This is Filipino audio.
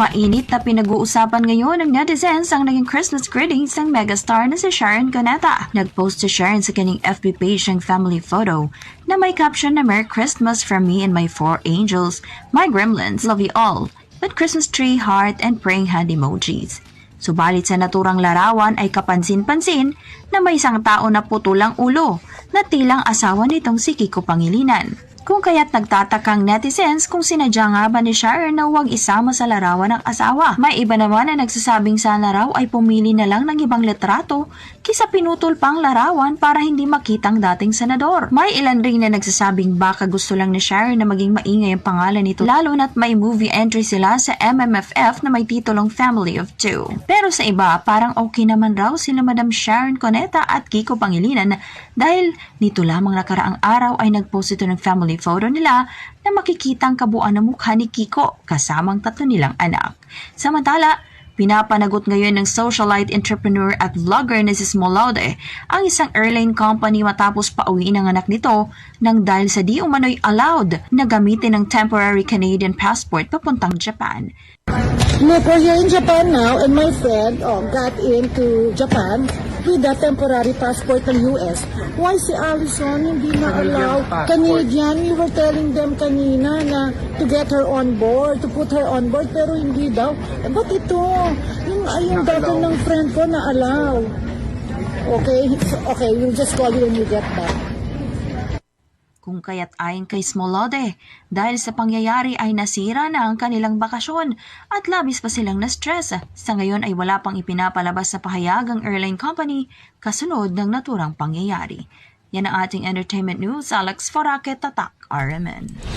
Mainit na pinag-uusapan ngayon ng netizens ang naging Christmas greetings ng megastar na si Sharon Cuneta. Nag-post si Sharon sa kanyang FB page ang family photo na may caption na Merry Christmas from me and my four angels, my gremlins, love you all, with Christmas tree, heart, and praying hand emojis. Subalit sa naturang larawan ay kapansin-pansin na may isang tao na putulang ulo na tilang asawa nitong si Kiko Pangilinan. Kung kaya't nagtatakang netizens kung sinadya nga ba ni Sharon na huwag isama sa larawan ng asawa. May iba naman na nagsasabing sana raw ay pumili na lang ng ibang litrato kisa pinutol pang larawan para hindi makitang dating senador. May ilan rin na nagsasabing baka gusto lang ni Sharon na maging maingay ang pangalan nito lalo na't may movie entry sila sa MMFF na may titulong Family of Two. Pero sa iba, parang okay naman raw sila Madam Sharon Coneta at Kiko Pangilinan dahil nito lamang nakaraang araw ay nagpost ito ng family photo nila na makikita ang kabuuan ng mukha ni Kiko kasamang tatlo nilang anak. Samantala, Pinapanagot ngayon ng socialite entrepreneur at vlogger na si Smolode ang isang airline company matapos pauwiin ang anak nito nang dahil sa di umano'y allowed na gamitin ng temporary Canadian passport papuntang Japan. Look, we're here in Japan now, and my friend oh, got into Japan with a temporary passport ng US. Why si Allison hindi na-allow Canadian? We were telling them kanina na to get her on board, to put her on board, pero hindi daw. Eh, ba't ito? Yung, ay, yung daughter ng friend ko na-allow. Okay, okay, we'll just call you when you get back. Kung kaya't ayon kay Smolode, dahil sa pangyayari ay nasira na ang kanilang bakasyon at labis pa silang na-stress. Sa ngayon ay wala pang ipinapalabas sa pahayag ang airline company kasunod ng naturang pangyayari. Yan ang ating entertainment news. Alex Foraque, Tatak, RMN.